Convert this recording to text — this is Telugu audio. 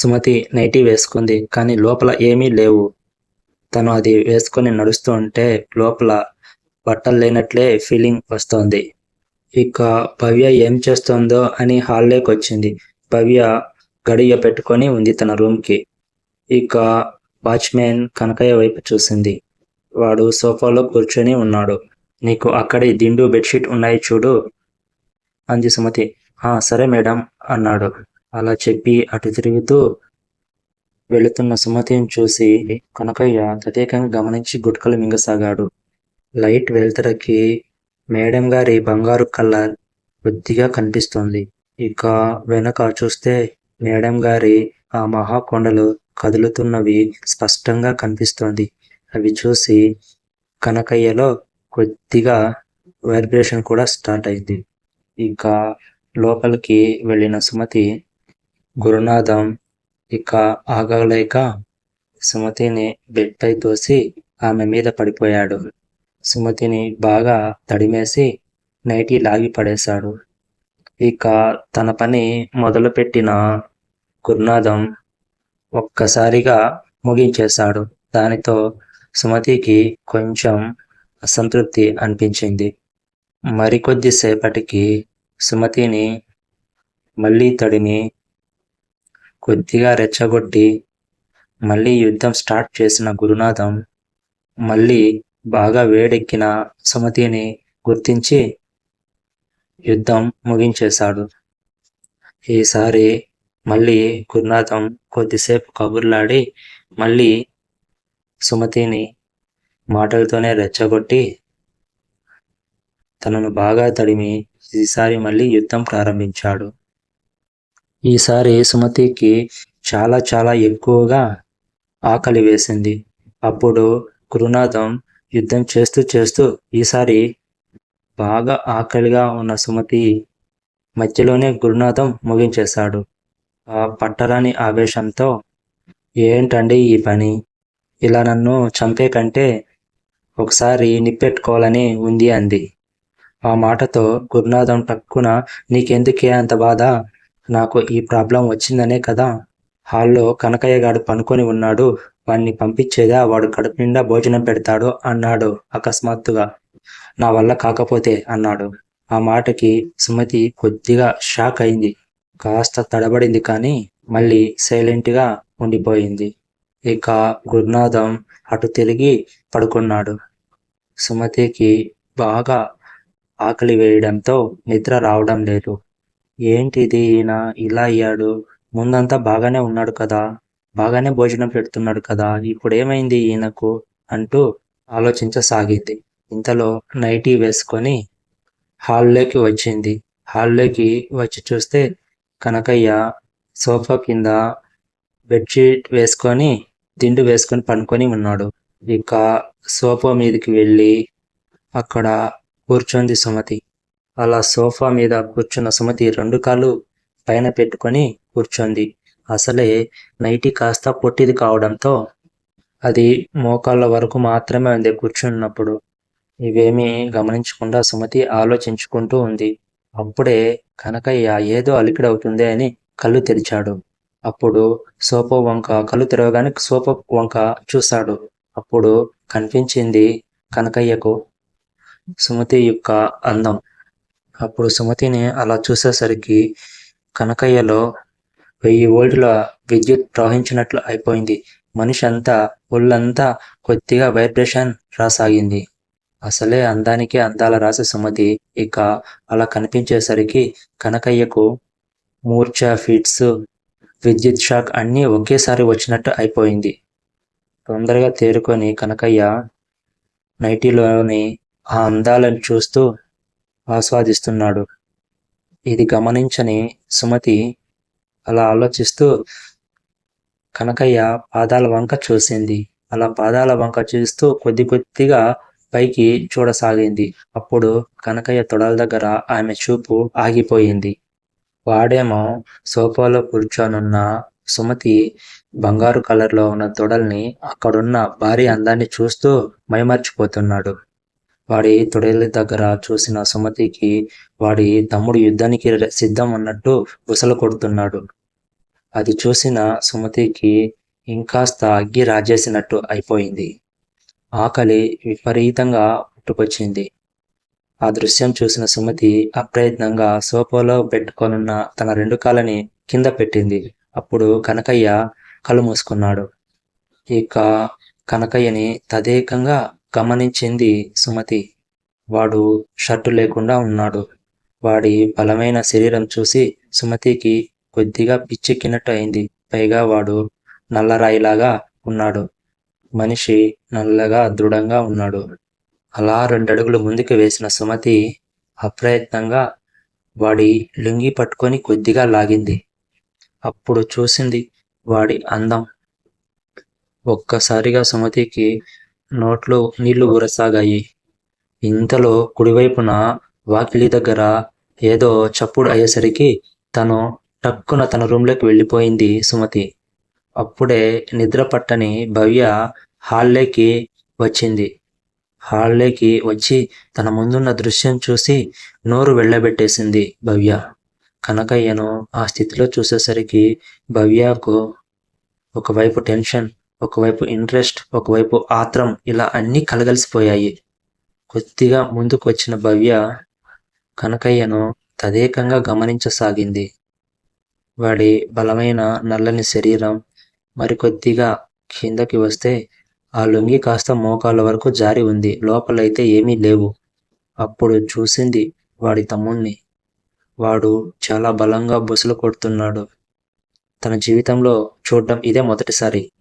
సుమతి నైటీ వేసుకుంది కానీ లోపల ఏమీ లేవు. తను అది వేసుకొని నడుస్తూ ఉంటే లోపల బట్టలు లేనట్లే ఫీలింగ్ వస్తోంది. ఇక భవ్య ఏం చేస్తోందో అని హాల్లోకి వచ్చింది. భవ్య గడియ పెట్టుకొని ఉంది తన రూమ్కి. ఇక వాచ్మెన్ కనకయ్య వైపు చూసింది. వాడు సోఫాలో కూర్చొని ఉన్నాడు. నీకు అక్కడే దిండు బెడ్షీట్ ఉన్నాయి చూడు అంది సుమతి. సరే మేడం అన్నాడు. అలా చెప్పి అటు తిరుగుతూ వెళుతున్న సుమతిని చూసి కనకయ్య తదేకంగా గమనించి గుట్కలు మింగసాగాడు. లైట్ వెలుతురకి మేడం గారి బంగారు కలర్ కొద్దిగా కనిపిస్తుంది. ఇక వెనక చూస్తే మేడం గారి ఆ మహాకొండలు కదులుతున్నవి స్పష్టంగా కనిపిస్తోంది. అవి చూసి కనకయ్యలో కొద్దిగా వైబ్రేషన్ కూడా స్టార్ట్ అయింది. ఇంకా లోపలికి వెళ్ళిన సుమతి గురునాథం ఇక ఆగలేక సుమతిని బెడ్ పై తోసి ఆమె మీద పడిపోయాడు. సుమతిని బాగా తడిమేసి నైటీ లాగి పడేశాడు. ఇక తన పని మొదలుపెట్టిన గురునాథం ఒక్కసారిగా ముగించేశాడు. దానితో సుమతికి కొంచెం అసంతృప్తి అనిపించింది. మరికొద్దిసేపటికి సుమతిని మళ్ళీ తడిని కొద్దిగా రెచ్చగొట్టి మళ్ళీ యుద్ధం స్టార్ట్ చేసిన గురునాథం మళ్ళీ బాగా వేడెక్కిన సుమతిని గుర్తించి యుద్ధం ముగించేశాడు. ఈసారి మళ్ళీ గురునాథం కొద్దిసేపు కబుర్లాడి మళ్ళీ సుమతిని మాటలతోనే రెచ్చగొట్టి తనను బాగా తడిమి ఈసారి మళ్ళీ యుద్ధం ప్రారంభించాడు. ఈసారి సుమతికి చాలా చాలా ఎక్కువగా ఆకలి వేసింది. అప్పుడు గురునాథం యుద్ధం చేస్తూ చేస్తూ ఈసారి బాగా ఆకలిగా ఉన్న సుమతి మధ్యలోనే గురునాథం ముగించేశాడు. ఆ పట్టరాని ఆవేశంతో ఏంటండి ఈ పని? ఇలా నన్ను చంపే కంటే ఒకసారి నిప్పెట్టుకోవాలని ఉంది అంది. ఆ మాటతో గురునాథం టక్కున నీకెందుకే అంత బాధ? నాకు ఈ ప్రాబ్లం వచ్చిందనే కదా. హాల్లో కనకయ్య గాడు పనుకొని ఉన్నాడు. వాణ్ణి పంపించేదా? వాడు కడుపు నిండా భోజనం పెడతాడు అన్నాడు అకస్మాత్తుగా. నా వల్ల కాకపోతే అన్నాడు. ఆ మాటకి సుమతి కొద్దిగా షాక్ అయింది. కాస్త తడబడింది కానీ మళ్ళీ సైలెంట్గా ఉండిపోయింది. ఇక గురునాథం అటు తిరిగి పడుకున్నాడు. సుమతికి బాగా ఆకలి వేయడంతో నిద్ర రావడం లేదు. ఏంటిది ఈయన ఇలా అయ్యాడు? ముందంతా బాగానే ఉన్నాడు కదా? బాగానే భోజనం పెడుతున్నాడు కదా? ఇప్పుడు ఏమైంది ఈయనకు? అంటూ ఆలోచించసాగింది. ఇంతలో నైటీ వేసుకొని హాల్లోకి వచ్చింది. హాల్లోకి వచ్చి చూస్తే కనకయ్య సోఫా కింద బెడ్షీట్ వేసుకొని దిండు వేసుకొని పనుకొని ఉన్నాడు. ఇక సోఫా మీదకి వెళ్ళి అక్కడ కూర్చొంది సుమతి. అలా సోఫా మీద కూర్చున్న సుమతి రెండు కాళ్ళు పైన పెట్టుకొని కూర్చుంది. అసలే నైటి కాస్త పొట్టిది కావడంతో అది మోకాళ్ళ వరకు మాత్రమే ఉంది కూర్చున్నప్పుడు. ఇవేమీ గమనించకుండా సుమతి ఆలోచించుకుంటూ ఉంది. అప్పుడే కనకయ్య ఏదో అలికిడవుతుంది అని కళ్ళు తెరిచాడు. అప్పుడు సోప వంక కళ్ళు తెరవగానే సోప వంక చూశాడు. అప్పుడు కనిపించింది కనకయ్యకు సుమతి యొక్క అందం. అప్పుడు సుమతిని అలా చూసేసరికి కనకయ్యలో వెయ్యి వోల్టుల విద్యుత్ ప్రవహించినట్లు అయిపోయింది. మనిషి అంతా ఒళ్ళంతా కొద్దిగా వైబ్రేషన్ రాసాగింది. అసలే అందానికి అందాల రాసి సుమతి ఇక అలా కనిపించేసరికి కనకయ్యకు మూర్ఛ ఫిట్స్ విద్యుత్ షాక్ అన్నీ ఒకేసారి వచ్చినట్టు అయిపోయింది. తొందరగా తేరుకొని కనకయ్య నైటీలోని ఆ అందాలను చూస్తూ ఆస్వాదిస్తున్నాడు. ఇది గమనించని సుమతి అలా ఆలోచిస్తూ కనకయ్య పాదాల వంక చూసింది. అలా పాదాల వంక చూస్తూ కొద్ది కొద్దిగా పైకి చూడసాగింది. అప్పుడు కనకయ్య తొడల దగ్గర ఆమె చూపు ఆగిపోయింది. వాడేమో సోఫాలో కూర్చోనున్న సుమతి బంగారు కలర్లో ఉన్న తొడల్ని అక్కడున్న భారీ అందాన్ని చూస్తూ మైమర్చిపోతున్నాడు. వాడి తొడేలి దగ్గర చూసిన సుమతికి వాడి తమ్ముడు యుద్ధానికి సిద్ధం అన్నట్టు బుసలు కొడుతున్నాడు. అది చూసిన సుమతికి ఇంకాస్త అగ్గి రాజేసినట్టు అయిపోయింది. ఆకలి విపరీతంగా పుట్టుకొచ్చింది. ఆ దృశ్యం చూసిన సుమతి అప్రయత్నంగా సోఫాలో పెట్టుకొనున్న తన రెండు కాళ్ళని కింద పెట్టింది. అప్పుడు కనకయ్య కళ్ళు మూసుకున్నాడు. ఇక కనకయ్యని తదేకంగా గమనించింది సుమతి. వాడు షర్టు లేకుండా ఉన్నాడు. వాడి బలమైన శరీరం చూసి సుమతికి కొద్దిగా పిచ్చెక్కినట్టు అయింది పైగా వాడు నల్లరాయిలాగా ఉన్నాడు. మనిషి నల్లగా దృఢంగా ఉన్నాడు. అలా రెండడుగులు ముందుకు వేసిన సుమతి అప్రయత్నంగా వాడి లుంగి పట్టుకొని కొద్దిగా లాగింది. అప్పుడు చూసింది వాడి అందం. ఒక్కసారిగా సుమతికి నోట్లో నీళ్ళు గురసాగాయి ఇంతలో కుడివైపున వాకిలి దగ్గర ఏదో చప్పుడు అయ్యేసరికి తను టక్కున తన రూమ్లోకి వెళ్ళిపోయింది సుమతి. అప్పుడే నిద్ర పట్టని భవ్య హాల్లోకి వచ్చింది. హాల్లోకి వచ్చి తన ముందున్న దృశ్యం చూసి నోరు వెళ్ళబెట్టేసింది భవ్య. కనకయ్యను ఆ స్థితిలో చూసేసరికి భవ్యకు ఒకవైపు టెన్షన్ ఒకవైపు ఇంట్రెస్ట్ ఒకవైపు ఆత్రం ఇలా అన్నీ కలగలిసిపోయాయి. కొద్దిగా ముందుకు వచ్చిన భవ్య కనకయ్యను తదేకంగా గమనించసాగింది. వాడి బలమైన నల్లని శరీరం మరికొద్దిగా కిందకి వస్తే ఆ లొంగి కాస్త మోకాళ్ళ వరకు జారి ఉంది. లోపలైతే ఏమీ లేవు. అప్పుడు చూసింది వాడి తమ్ముణ్ణి. వాడు చాలా బలంగా బుసలు కొడుతున్నాడు. తన జీవితంలో చూడడం ఇదే మొదటిసారి.